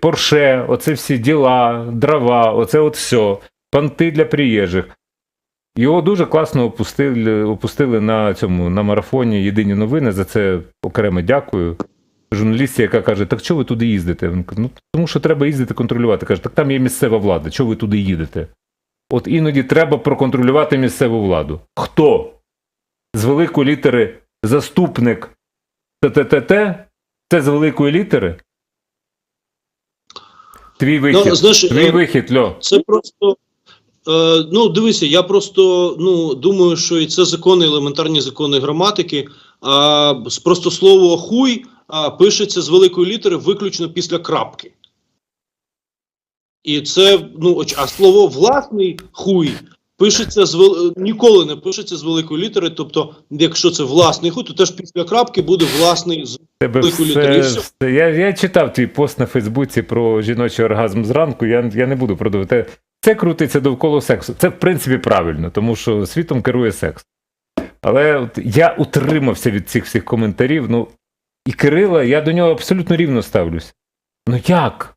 Порше, оце всі діла, дрова, оце от все, понти для приїжджих. Його дуже класно опустили, опустили на цьому на марафоні Єдині новини. За це окремо дякую. Журналістці, яка каже: Так чого ви туди їздите? Він каже, ну тому що треба їздити контролювати. Каже, так там є місцева влада, чого ви туди їдете? От іноді треба проконтролювати місцеву владу. Хто? З великої літери заступник ТТТ? Це з великої літери? Твій вихід. Ну, знаєш, Твій е, вихід, Льо. Це просто. Е, ну, дивися, я просто ну, думаю, що і це закони, елементарні закони граматики. А, просто слово хуй а, пишеться з великої літери виключно після крапки. І це, ну, а слово власний хуй пишеться з вел... ніколи не пишеться з великої літери. Тобто, якщо це власний хуй, то теж після крапки буде власний з Тебе і все, все. Я, я читав твій пост на Фейсбуці про жіночий оргазм зранку. Я, я не буду продовжувати. Це крутиться довкола сексу. Це в принципі правильно, тому що світом керує секс. Але от я утримався від цих всіх коментарів. Ну, і Кирила, я до нього абсолютно рівно ставлюся. Ну як?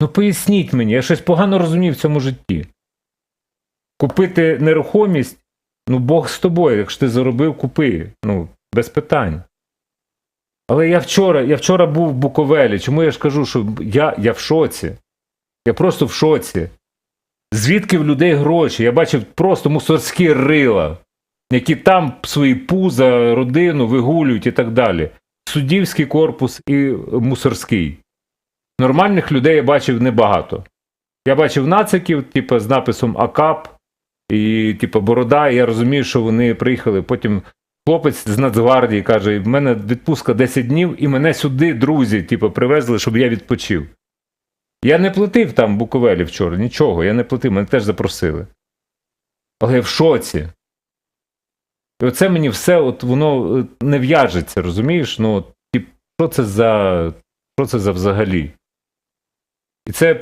Ну поясніть мені, я щось погано розумів в цьому житті. Купити нерухомість, ну Бог з тобою, якщо ти заробив, купи. Ну, без питань. Але я вчора, я вчора був в Буковелі. Чому я ж кажу, що я, я в шоці? Я просто в шоці. Звідки в людей гроші? Я бачив просто мусорські рила, які там свої пуза, родину вигулюють і так далі. Суддівський корпус і мусорський. Нормальних людей я бачив небагато. Я бачив нациків, типу, з написом АКАП і, типу, Борода, і я розумію, що вони приїхали. Потім хлопець з Нацгвардії каже: в мене відпустка 10 днів, і мене сюди друзі, типу, привезли, щоб я відпочив. Я не платив там Буковелі вчора, нічого, я не платив, мене теж запросили. Але я в шоці. І оце мені все, от воно е, не в'яжеться, розумієш? Ну, тип, що це за. Що це за взагалі? І це